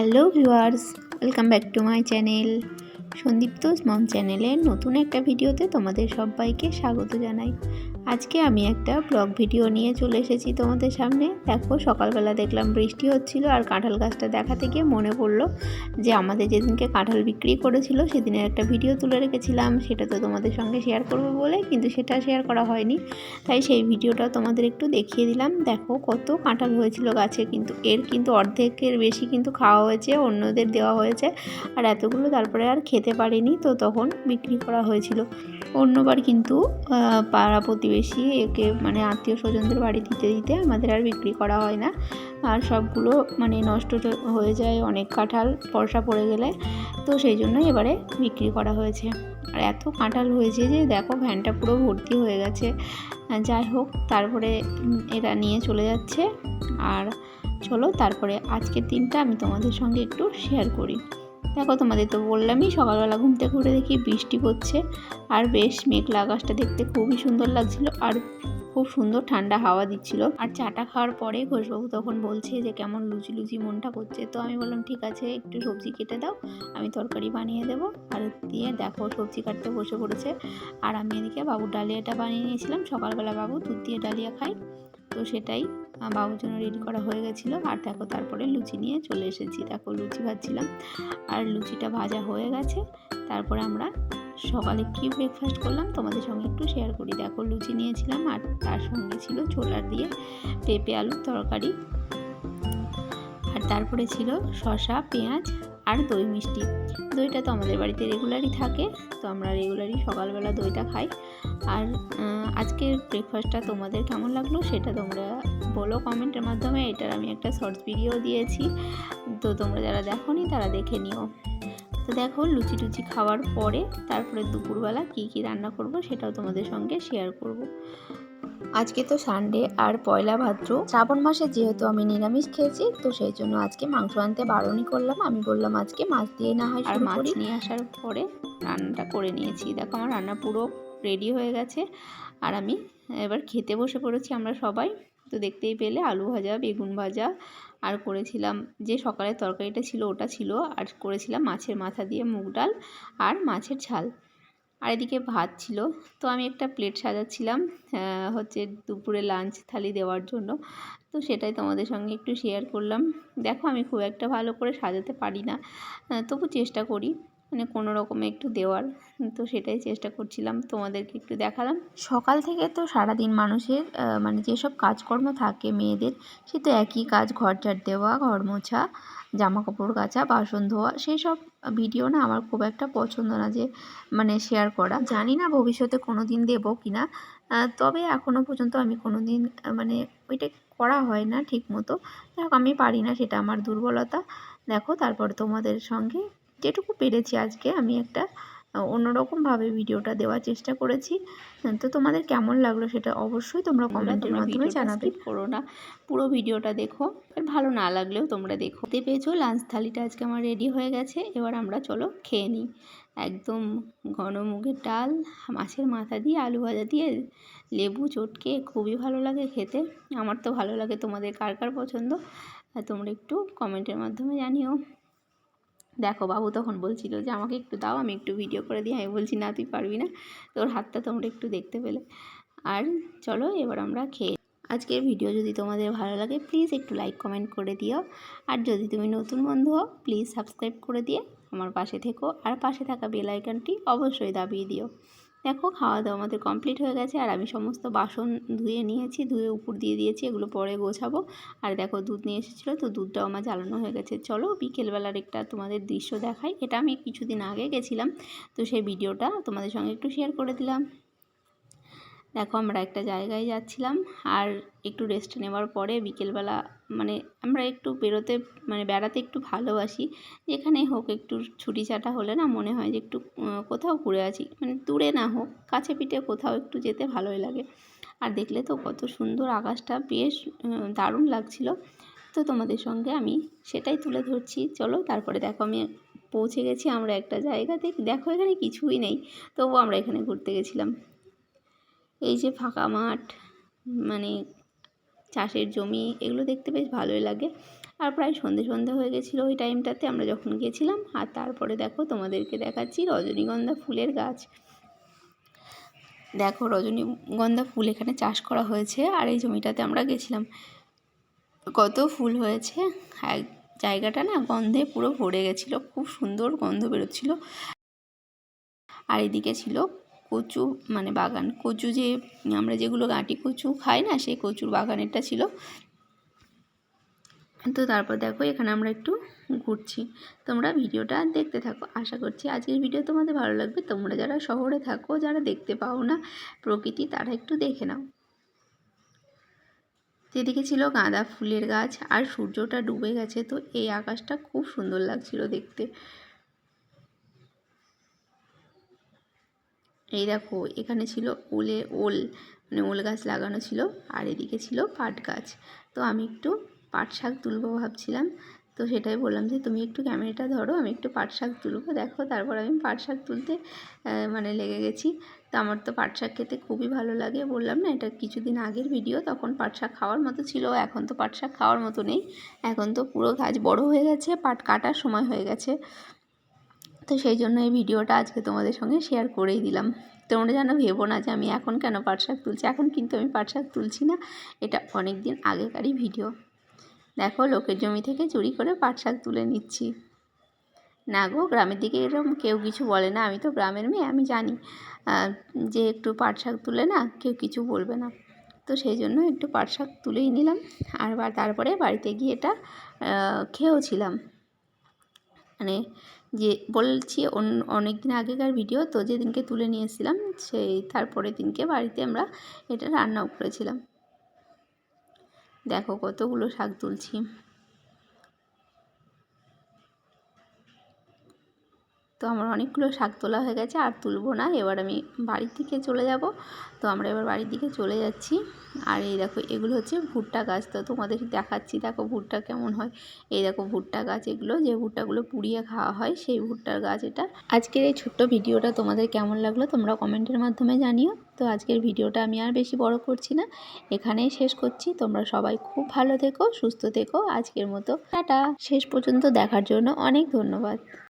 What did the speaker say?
Hello viewers, welcome back to my channel Sandipta mom চ্যানেলের নতুন একটা ভিডিওতে তোমাদের সবাইকে স্বাগত জানাই। আজকে আমি একটা ব্লগ ভিডিও নিয়ে চলে এসেছি তোমাদের সামনে। দেখো, সকালবেলা দেখলাম বৃষ্টি হচ্ছিল আর কাঁঠাল গাছটা দেখাতে গিয়ে মনে পড়ল যে আমাদের যেদিনকে কাঁঠাল বিক্রি করেছিল, সেদিনের একটা ভিডিও তুলে রেখেছিলাম। সেটা তো তোমাদের সঙ্গে শেয়ার করব বলে, কিন্তু সেটা শেয়ার করা হয়নি। তাই সেই ভিডিওটা তোমাদের একটু দেখিয়ে দিলাম। দেখো, কত কাঁঠাল হয়েছিল গাছে, কিন্তু এর কিন্তু অর্ধেকের বেশি কিন্তু খাওয়া হয়েছে, অন্যদের দেওয়া হয়েছে। আর এতগুলো তারপরে আর খেতে পারিনি, তো তখন বিক্রি করা হয়েছিল। অন্যবার কিন্তু পাড়া প্রতিবেশী একে মানে আত্মীয় স্বজনদের বাড়ি দিতে দিতে আমাদের আর বিক্রি করা হয় না। আর সবগুলো মানে নষ্ট হয়ে যায় অনেক কাঁঠাল, বর্ষা পড়ে গেলে। তো সেই জন্য এবারে বিক্রি করা হয়েছে। আর এত কাঁঠাল হয়েছে যে দেখো ভ্যানটা পুরো ভর্তি হয়ে গেছে। যাই হোক, তারপরে এরা নিয়ে চলে যাচ্ছে। আর চলো, তারপরে আজকের দিনটা আমি তোমাদের সঙ্গে একটু শেয়ার করি। দেখো তোমাদের তো বললামই, সকালবেলা ঘুম থেকে উঠে দেখি বৃষ্টি পড়ছে। আর বেশ মেঘলা আকাশটা দেখতে খুবই সুন্দর লাগছিল আর খুব সুন্দর ঠান্ডা হাওয়া দিচ্ছিল। আর চাটা খাওয়ার পরে ঘোষবাবু তখন বলছে যে, কেমন লুচি লুচি মনটা করছে? তো আমি বললাম, ঠিক আছে, একটু সবজি কেটে দাও, আমি তরকারি বানিয়ে দেবো। আর দিয়ে দেখো সবজি কাটতে বসে পড়েছে। আর আমি এদিকে বাবুর ডালিয়াটা বানিয়ে নিয়েছিলাম। সকালবেলা বাবু দুধ দিয়ে ডালিয়া খাই তো সেটাই বাবুর জন্য রেডি করা হয়ে গেছিল। আর দেখো তারপরে লুচি নিয়ে চলে এসেছি। দেখো লুচি ভাজছিলাম। আর লুচিটা ভাজা হয়ে গেছে। তারপরে আমরা সকালে কি ব্রেকফাস্ট করলাম তোমাদের সঙ্গে একটু শেয়ার করি। দেখো লুচি নিয়েছিলাম আর তার সঙ্গে ছিল ছোলার দিয়ে পেঁপে আলুর তরকারি। আর তারপরে ছিল শসা, পেঁয়াজ আর দই মিষ্টি। দইটা তো আমাদের বাড়িতে রেগুলারই থাকে, তো আমরা রেগুলারই সকালবেলা দইটা খাই। আর আজকের ব্রেকফাস্টটা তোমাদের কেমন লাগল সেটা তোমরা বলো কমেন্টের মাধ্যমে। এটার আমি একটা শর্টস ভিডিও দিয়েছি, তো তোমরা যারা দেখোনি তারা দেখে নিও। তো দেখো, লুচি টুচি খাওয়ার পরে তারপরে দুপুরবেলা কী কী রান্না করব সেটাও তোমাদের সঙ্গে শেয়ার করব। আজকে তো সানডে আর পয়লা ভাদ্র। শ্রাবণ মাসে যেহেতু আমি নিরামিষ খেয়েছি তো সেই জন্য আজকে মাংস আনতে বারণই করলাম। আমি বললাম আজকে মাছ দিয়ে না হয় আর মাছ নিয়ে আসার পরে রান্নাটা করে নিয়েছি। দেখো আমার রান্না পুরো রেডি হয়ে গেছে। আর আমি এবার খেতে বসে পড়েছি আমরা সবাই। তো দেখতেই পেলে আলু ভাজা বেগুন ভাজা আর করেছিলাম যে সকালের তরকারিটা ছিল ওটা ছিল। আর করেছিলাম মাছের মাথা দিয়ে মুগ ডাল আর মাছের ঝাল। আর এদিকে ভাত ছিল। তো আমি একটা প্লেট সাজাচ্ছিলাম হচ্ছে দুপুরে লাঞ্চ থালি দেওয়ার জন্য। তো সেটাই তোমাদের সঙ্গে একটু শেয়ার করলাম। দেখো আমি খুব একটা ভালো করে সাজাতে পারি না তবু চেষ্টা করি মানে কোনো রকমে একটু দেওয়ার। তো সেটাই চেষ্টা করছিলাম, তোমাদেরকে একটু দেখালাম। সকাল থেকে তো সারাদিন মানুষের মানে যেসব কাজকর্ম থাকে মেয়েদের, সে তো একই কাজ, ঘর ঝাড় দেওয়া, ঘর মোছা। জামা কাপড় কাচা বাসন ধোয়া, সেই সব ভিডিও না আমার খুব একটা পছন্দ না যে মানে শেয়ার করা। জানি না ভবিষ্যতে কোনো দিন দেবো কি না তবে এখনও পর্যন্ত আমি কোনো দিন মানে ওইটা করা হয় না ঠিক মতো দেখো আমি পারি না সেটা আমার দুর্বলতা। দেখো, তারপর তোমাদের সঙ্গে যেটুকু পেরেছি আজকে, আমি একটা অন্যরকমভাবে ভিডিওটা দেওয়ার চেষ্টা করেছি। তো তোমাদের কেমন লাগল সেটা অবশ্যই তোমরা কমেন্টের মাধ্যমে জানাবে। করো না পুরো ভিডিওটা দেখো আর ভালো না লাগলেও তোমরা দেখো। পেয়েছ লাঞ্চ থালিটা আজকে আমার রেডি হয়ে গেছে এবার আমরা চলো খেয়ে নিই। একদম ঘন মুগের ডাল মাছের মাথা দিয়ে আলু ভাজা দিয়ে লেবু চটকে খুবই ভালো লাগে খেতে। আমার তো ভালো লাগে তোমাদের কার কার পছন্দ? তোমরা একটু কমেন্টের মাধ্যমে জানিও। দেখো বাবু তখন বলছিল যে, আমাকে একটু দাও, আমি একটু ভিডিও করে দিই। আমি বলছি, না, তুই পারবি না। তোর হাতটা তোমরা একটু দেখতে পেলে। আর চলো, এবার আমরা খেয়ে আজকের ভিডিও যদি তোমাদের ভালো লাগে প্লিজ একটু লাইক কমেন্ট করে দিও। আর যদি তুমি নতুন বন্ধু হও প্লিজ সাবস্ক্রাইব করে দিয়ে আমার পাশে থেকো। আর পাশে থাকা বেল আইকনটি অবশ্যই দাবিয়ে দিও। দেখো খাওয়া দাওয়া আমাদের কমপ্লিট হয়ে গেছে। আর আমি সমস্ত বাসন ধুয়ে নিয়েছি, ধুয়ে উপর দিয়ে দিয়েছি, এগুলো পরে গোছাবো। আর দেখো, দুধ নিয়ে এসেছিল, তো দুধটাও আমার জ্বালানো হয়ে গেছে। চলো, বিকেলবেলার একটা তোমাদের দৃশ্য দেখাই। এটা আমি কিছুদিন আগে গেছিলাম, তো সেই ভিডিওটা তোমাদের সঙ্গে একটু শেয়ার করে দিলাম। দেখো আমরা একটা জায়গায় যাচ্ছিলাম আর একটু রেস্ট নেওয়ার পরে বিকেলবেলা মানে আমরা একটু বেরোতে মানে বেড়াতে একটু ভালোবাসি। যেখানে হোক একটু ছুটি ছাটা হলে না মনে হয় যে একটু কোথাও ঘুরে আছি মানে দূরে না হোক, কাছে পিঠে কোথাও একটু যেতে ভালোই লাগে। আর দেখলে তো কত সুন্দর আকাশটা, বেশ দারুণ লাগছিল। তো তোমাদের সঙ্গে আমি সেটাই তুলে ধরছি। চলো তারপরে দেখো আমি পৌঁছে গেছি আমরা একটা জায়গাতে। দেখো এখানে কিছুই নেই, তবুও আমরা এখানে ঘুরতে গেছিলাম। এই যে ফাঁকা মাঠ মানে চাষের জমি, এগুলো দেখতে বেশ ভালোই লাগে। আর প্রায় সন্ধে সন্ধে হয়ে গেছিল ওই টাইমটাতে, আমরা যখন গেছিলাম, আর তারপরে দেখো তোমাদেরকে দেখাচ্ছি রজনীগন্ধা ফুলের গাছ। দেখো রজনীগন্ধা ফুল এখানে চাষ করা হয়েছে, আর এই জমিটাতে আমরা গেছিলাম। কত ফুল হয়েছে, এক জায়গাটা না গন্ধে পুরো ভরে গেছিল, খুব সুন্দর গন্ধ বেরোচ্ছিলো। আর এদিকে ছিল কচু মানে বাগান। কচু যে, আমরা যেগুলো গাঁটি কচু খাই না, সেই কচুর বাগানেরটা ছিল। তো তারপর দেখো, এখানে আমরা একটু ঘুরছি। তোমরা ভিডিওটা দেখতে থাকো। আশা করছি আজকের ভিডিও তোমাদের ভালো লাগবে। তোমরা যারা শহরে থাকো, যারা দেখতে পাও না প্রকৃতি, তারা একটু দেখে নাও। যেদিকে ছিল গাঁদা ফুলের গাছ, আর সূর্যটা ডুবে গেছে, তো এই আকাশটা খুব সুন্দর লাগছিল দেখতে। এই দেখো, এখানে ছিল ওলে ওল মানে ওল গাছ লাগানো ছিল, আর এদিকে ছিল পাট গাছ। তো আমি একটু পাট শাক তুলবো ভাবছিলাম। তো সেটাই বললাম যে, তুমি একটু ক্যামেরাটা ধরো, আমি একটু পাট শাক তুলবো। দেখো, তারপর আমি পাট শাক তুলতে মানে লেগে গেছি। তো আমার তো পাট শাক খেতে খুবই ভালো লাগে। বললাম, না, এটা কিছুদিন আগের ভিডিও, তখন পাট শাক খাওয়ার মতো ছিল, এখন তো পাট শাক খাওয়ার মতো নেই। এখন তো পুরো গাছ বড় হয়ে গেছে, পাট কাটার সময় হয়ে গেছে। তো সেই জন্য এই ভিডিওটা আজকে তোমাদের সঙ্গে শেয়ার করেই দিলাম। তোমরা যেন ভেবো না যে আমি এখন কেন পাট শাক তুলছি? এখন কিন্তু আমি পাট শাক তুলছি না, এটা অনেক দিন আগেকারই ভিডিও। দেখো, লোকের জমি থেকে চুরি করে পাট শাক তুলে নিচ্ছি। না গো, গ্রামের দিকে এরকম কেউ কিছু বলে না, আমি তো গ্রামের মেয়ে, আমি জানি। যে একটু পাট শাক তুলে না, কেউ কিছু বলবে না। তো সেই জন্য একটু পাট শাক তুলেই নিলাম। আর তারপরে বাড়িতে গিয়ে এটা খেয়েও ছিলাম। মানে যে বলছি অনেক দিন আগেকার ভিডিও, তো যেদিনকে তুলে নিয়েছিলাম সেই তারপরের দিনকে বাড়িতে আমরা এটা রান্নাও করেছিলাম। দেখো কতগুলো শাক তুলছি। তো আমার অনেকগুলো শাক তোলা হয়ে গেছে, আর তুলবো না। এবার আমি বাড়ির দিকে চলে যাব। তো আমরা এবার বাড়ির দিকে চলে যাচ্ছি। আর এই দেখো, এগুলো হচ্ছে ভুট্টা গাছ। তো তোমাদের দেখাচ্ছি, দেখো ভুট্টা কেমন হয়। এই দেখো ভুট্টা গাছ এগুলো, যে ভুট্টাগুলো পুড়িয়ে খাওয়া হয়, সেই ভুট্টার গাছ এটা। আজকের এই ছোট্ট ভিডিওটা তোমাদের কেমন লাগল তোমরা কমেন্টের মাধ্যমে জানিও। তো আজকের ভিডিওটা আমি আর বেশি বড় করছি না, এখানেই শেষ করছি। তোমরা সবাই খুব ভালো থেকো, সুস্থ থেকো। আজকের মতো টাটা। শেষ পর্যন্ত দেখার জন্য অনেক ধন্যবাদ।